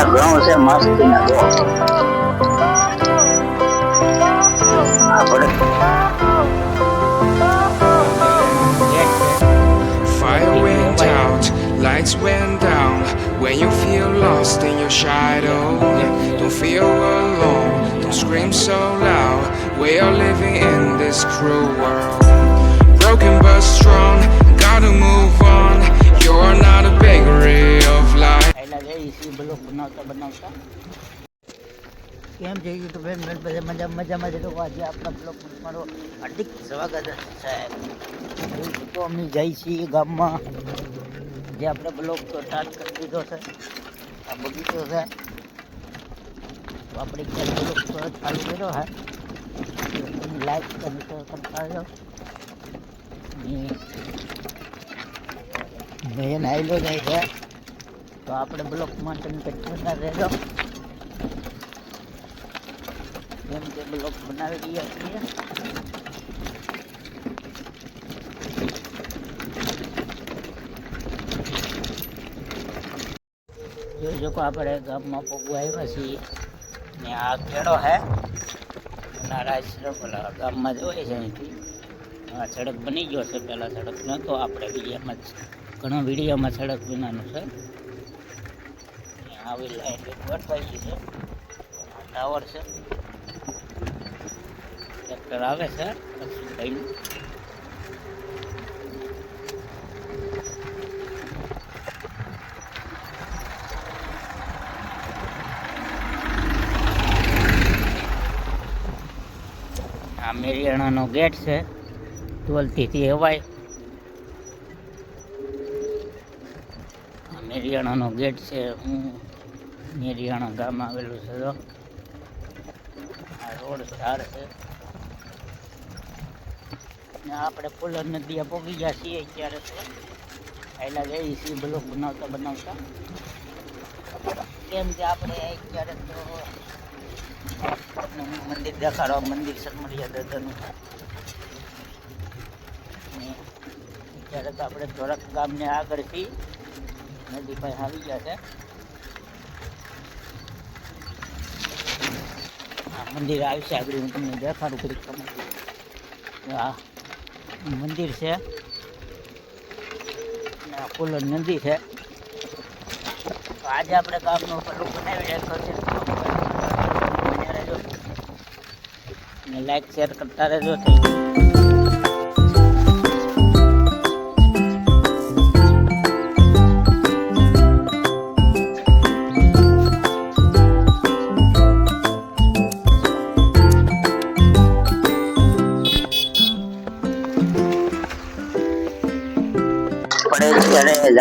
અહીંયા ઘઉં છે મસ્તીના જો આપણે Fire went out, lights went down. When you feel lost in your shadow, don't feel alone, don't scream so loud. We are living in this cruel world. Broken but strong, gotta move on. પહેલા જઈ C block બનાવતા બનાવતા. કેમ છે YouTube બધા મજા મજામાં છે તો આજે આપણા બ્લોક મારો હાર્દિક સ્વાગત છે તો અમે જઈ છીએ ગામમાં. જે આપણે બ્લોક સ્ટાર્ટ કરી દીધો છે. આ બગીચો છે. આપણે બ્લોક ચાલુ કર્યો હે લાઈક શેર કરતા રહ્યો બેન આવેલો જાય છે તો આપણે બ્લોકમાં તમે કંઈ રહેજો જેમ કે બ્લોક બનાવી રહ્યા છીએ. જોઈ શકો આપણે ગામમાં પગુ આવ્યા છીએ. ને આ ખેડો હે. નારા આશ્રમ ગામમાં જ હોય છે અહીંથી. આ સડક બની ગયો છે. પહેલાં સડક નહોતો, આપણે વિડીયામાં જ ઘણા વિડીયોમાં સડક વિનાનું છે. આવી લાઈન ગોઠવાઈ છે. ટાવર છે. ટ્રેક્ટર આવે છે કશું આ મેરિયાણાનો ગેટ છે ધોલતીથી હવાય. આ મેરિયાણાનો ગેટ છે, હું મેરિયાણા ગામ આવેલું છે તો આ રોડ સ્ટાર છે. ને આપણે ફુલર નદીએ પોગી ગયા છીએ ત્યારે તો. પહેલાં જઈએ છીએ બ્લોક બનાવતા બનાવતા. કેમ કે આપણે અત્યારે તો મંદિર દેખાડવા મંદિર સરમરિયા દાદાનું. ને અત્યારે તો આપણે ધોરક ગામને આગળથી નદી પાસે આવી ગયા છે. મંદિર આવશે આગળ હું તમને દેખાડું કરી તમને. આ મંદિર છે. આ ફૂલર નદી છે. આજે આપણે ગામનું પલ્લું બનાવી રાખ્યો છે. લાઈક શેર કરતા રહેજો.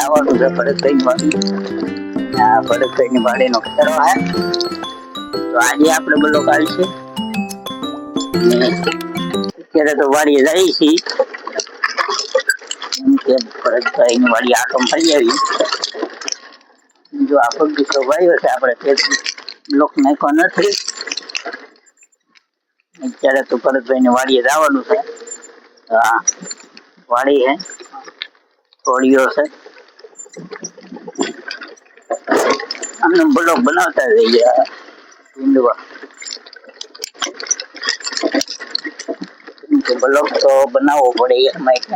જવાનું છે ભરતભાઈ વાડી આ ભરતભાઈ ની વાડીનો ખેડો હે. તો આજે આપણે બધો કાલ છે. ને અત્યારે તો વાડીએ જઈએ છીએ. કે ભરતભાઈ ની વાડી આટો ફરી આવી. જો આ બગીચો વાયો છે, આપણે નથી. અત્યારે તો ભરતભાઈ ની વાડીએ જવાનું છે. હા, વાડી હે. થોડીઓ છે. અમને બ્લોક બનાવતા રહી ગયા કેમ બ્લોક તો બનાવવો પડે એક માટે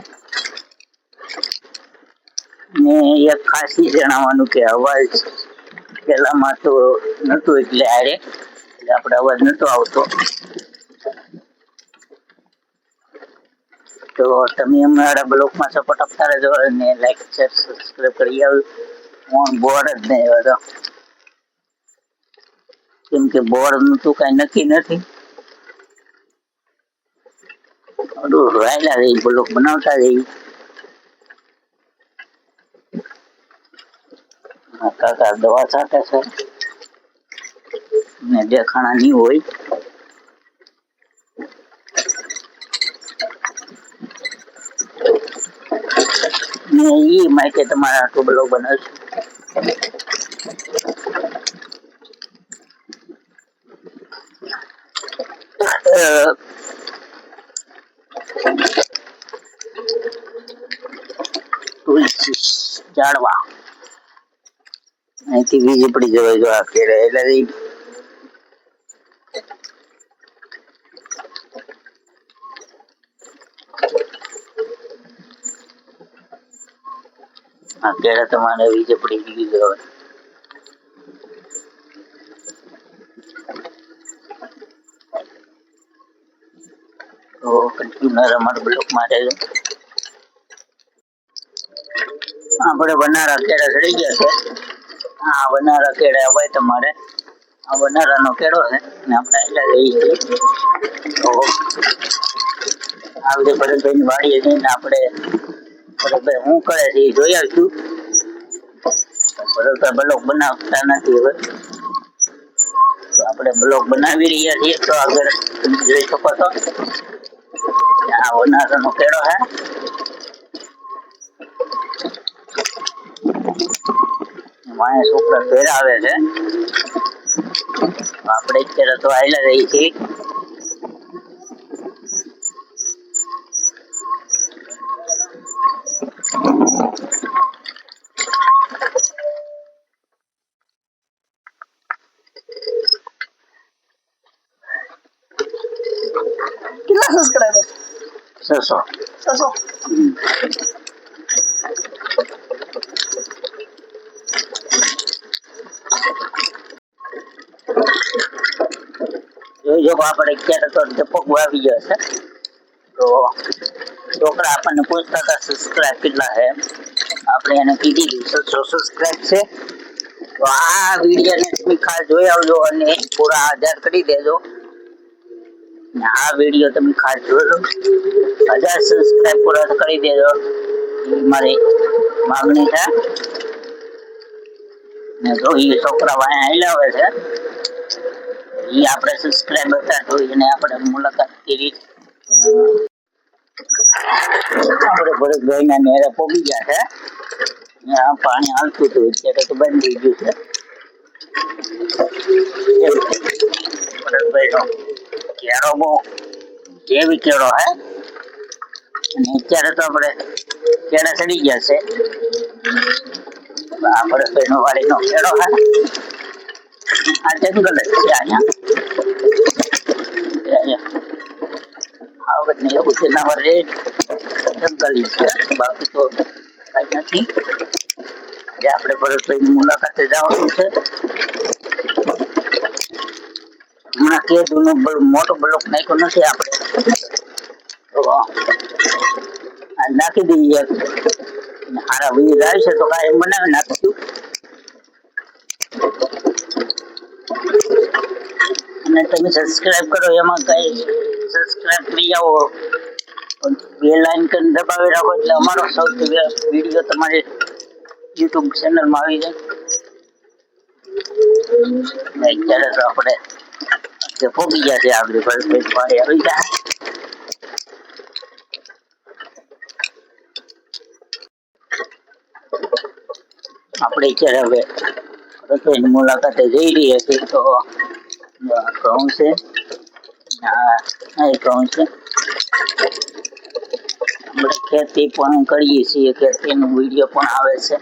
ને એક ખાસી જણાવવાનું કે અવાજ પેલામાં તો નહોતું એટલે આરે એટલે આપણે અવાજ નતો આવતો. તો તમે અમારા બ્લોગમાં સપોર્ટ આપતા રહેજો અને લાઈક શેર સબસ્ક્રાઈબ કરી આવ. હું બોર જ નહીં હતો કેમ કે બોર્ડનું તો કાંઈ નક્કી નથી. રાયલા રહી, બ્લોક બનાવતા રહી. કાકા દવા છાંટે છે. ને દેખાણા નહીં હોય. ને એ માટે તમારે આટલું બ્લોગ બનાવશું અ, તુલસી ઝાડવા અહીંથી વીજ પડી જવાય જો આ કેળે એટલે આ કેળે તમારે બ્લોક માટે આપણે બનારા કેળા ચડી ગયા છે. હા, બનારા કેળા હોય તમારે આ બનારાનો કેળો છે આપણે એટલે જઈએ છીએ. તો આ ભરતભાઈની વાડીએ જઈને આપણે ભરતભાઈ શું કરે છે? જોઈ આવશું બ્લોક બનાવતા નથી હવે. આપણે બ્લોક બનાવી રહ્યા છીએ, તો આગળ તમે જોઈ શકો છો. આ બનારાનો કેળો હે. માય છોકરા ઘેર આવે છે. આપણે અત્યારે તો આવેલા રહી છીએ. છસો છસો જોઈ જો આપણે અત્યારે તો ટપક આવી ગયો છે તો છોકરા આપણને પૂછતા હતા સબસ્ક્રાઇબ કેટલા છે આપણે એને કીધી દીધું છસો સબસ્ક્રાઇબ છે તો આ વિડીયોને તમે ખાસ જોઈ આવજો અને પૂરા હજાર કરી દેજો આ વીડિયો તમે ખાસ જોજો હજાર સબસ્ક્રાઇબ પૂરા કરી દેજો. એ મારી માગણી છે. ને જો એ છોકરા વાયા હોય છે એ આપણે સબસ્ક્રાઈબ હતા તો એને આપણે મુલાકાત કરી. આપણે ભરતભાઈ ના નેરે પોગી ગયા છે. પાણી હાલતું હતું, અત્યારે તો બંધ થઈ ગયું છે. ભરતભાઈ કેળો બહુ કેવી કેળો, હે? અત્યારે તો આપણે કેળા ચડી ગયા છે. આ ભરતભાઈ નો વાડી નો કેળો, હે? આ જંગલ જ છે અહીંયા. ને એવું છે ના રેટ જંગલી છે. બાકી તો કઈ નથી. જે આપણે પરત મુલાકાતે જવાનું છે. હમણાં કેદુનો બ- મોટો બ્લોક નાખ્યો નથી આપણે. નાખી દઈએ હારા વીજ આવશે તો કાંઈ બનાવી નાખીશું અને તમે સબસ્ક્રાઇબ કરો, એમાં કઈ સબસ્ક્રાઇબ કરી જાઓ. બે લાઈન કરીને દબાવી રાખો એટલે અમારો સૌથી વીડિયો તમારે યુટ્યુબ ચેનલમાં આવી જાય. અત્યારે તો આપણે જે પોગી ગયા છે આપણી ભરતભાઈ વાળી આવી ગયા આપણે અત્યારે હવે રસોઈની મુલાકાતે જઈ રહીએ છીએ તો ઘઉં છે આ ઘઉં છે આપણે ખેતી પણ કરીએ છીએ ખેતીનો વીડિયો પણ આવે છે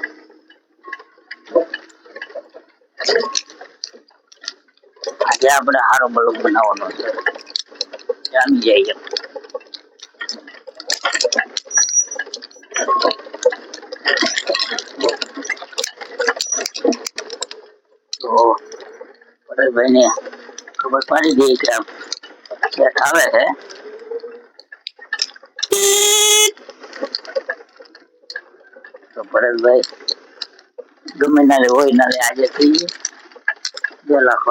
આજે આપણે સારો બલક બનાવવાનો છે. જાણી જઈએ ખબર પાડી દઈએ કે આમ ક્યાંક આવે છે. તો પરેશભાઈ ગમે ના હોય ના આજે થઈ ગયું. બે લાખો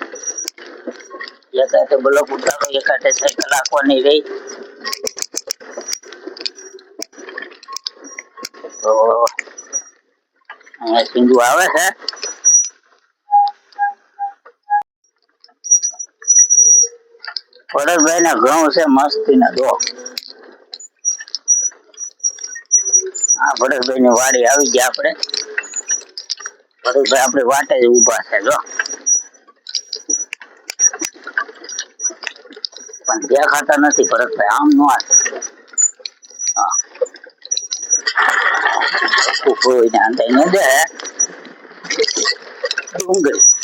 જતા બ્લોક ઉતારો એકાટે સાયકલ નાખવાની રહી. તો સિંધુ આવે છે. ભરતભાઈ ના ઘઉં છે મસ્તી ના દો હા ભરતભાઈ ની વાડી આવી ગયા આપણે. ભરતભાઈ આપણે વાટે જ ઊભા છે, જો. રૂપિયા ખાતા નથી ભરતભાઈ આમ નો કોઈને અંદાઈ ન દે ડુંગળી